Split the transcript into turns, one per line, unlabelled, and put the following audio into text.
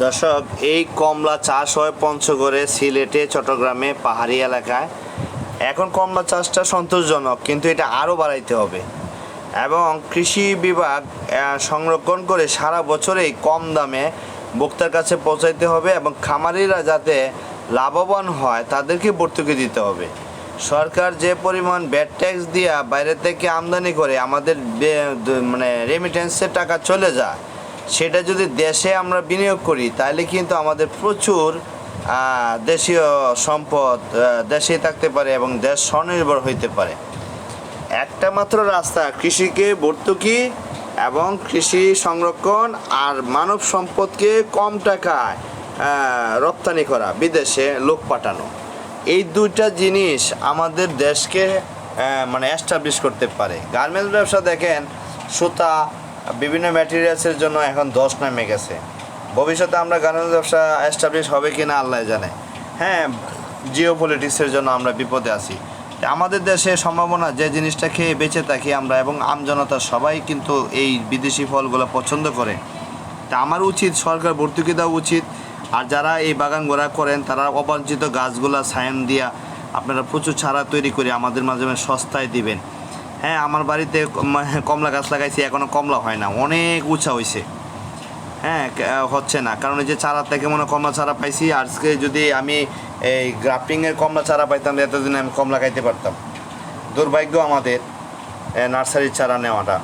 দর্শক, এই কমলা চাষ হয় পঞ্চগড়ে, সিলেটে, চট্টগ্রামে, পাহাড়ি এলাকায়। এখন কমলা চাষটা সন্তোষজনক, কিন্তু এটা আরও বাড়াইতে হবে। এবং কৃষি বিভাগ সংরক্ষণ করে সারা বছরেই কম দামে ভোক্তার কাছে পৌঁছাইতে হবে এবং খামারিরা যাতে লাভবান হয়, তাদেরকে ভর্তুকি দিতে হবে। সরকার যে পরিমাণ ব্যাড ট্যাক্স দিয়া বাইরে থেকে আমদানি করে আমাদের মানে রেমিটেন্সের টাকা চলে যায় সেটা যদি দেশে আমরা বিনিয়োগ করি, তাহলে কিন্তু আমাদের প্রচুর দেশীয় সম্পদ দেশেই থাকতে পারে এবং দেশ স্বনির্ভর হইতে পারে। একটা মাত্র রাস্তা, কৃষিকে ভর্তুকি এবং কৃষি সংরক্ষণ আর মানব সম্পদকে কম টাকায় রপ্তানি করা, বিদেশে লোক পাঠানো। এই দুইটা জিনিস আমাদের দেশকে মানে এস্টাবলিশ করতে পারে। গার্মেন্টস ব্যবসা দেখেন, সুতা বিভিন্ন ম্যাটেরিয়ালসের জন্য এখন দশ নামে গেছে। ভবিষ্যতে আমরা গার্মেন্টস ব্যবসা এস্টাবলিশ হবে কি না আল্লাহ জানে। হ্যাঁ জিও পলিটিক্সের জন্য আমরা বিপদে আছি। আমাদের দেশে সম্ভাবনা যে জিনিসটা খেয়ে বেঁচে থাকি আমরা এবং আমজনতা সবাই কিন্তু এই বিদেশি ফলগুলো পছন্দ করে। তা আমার উচিত, সরকার ভর্তুকি দেওয়া উচিত। আর যারা এই বাগান গোড়া করেন, তারা অবাঞ্ছিত গাছগুলা সায়ন দিয়া আপনারা প্রচুর ছাড়া তৈরি করে আমাদের মাঝে সস্তায় দিবেন। হ্যাঁ আমার বাড়িতে কম- কমলা গাছ লাগাইছি এখনও কমলা হয় না, অনেক উঁচা হয়েছে হ্যাঁ হচ্ছে না, কারণ এই যে চারা থেকে মনে হয় কমলা চারা পাইছি, আজকে যদি আমি এই গ্রাফটিংয়ের কমলা চারা পাইতাম, এতদিন আমি কমলা খাইতে পারতাম। দুর্ভাগ্য আমাদের নার্সারির চারা নেওয়াটা।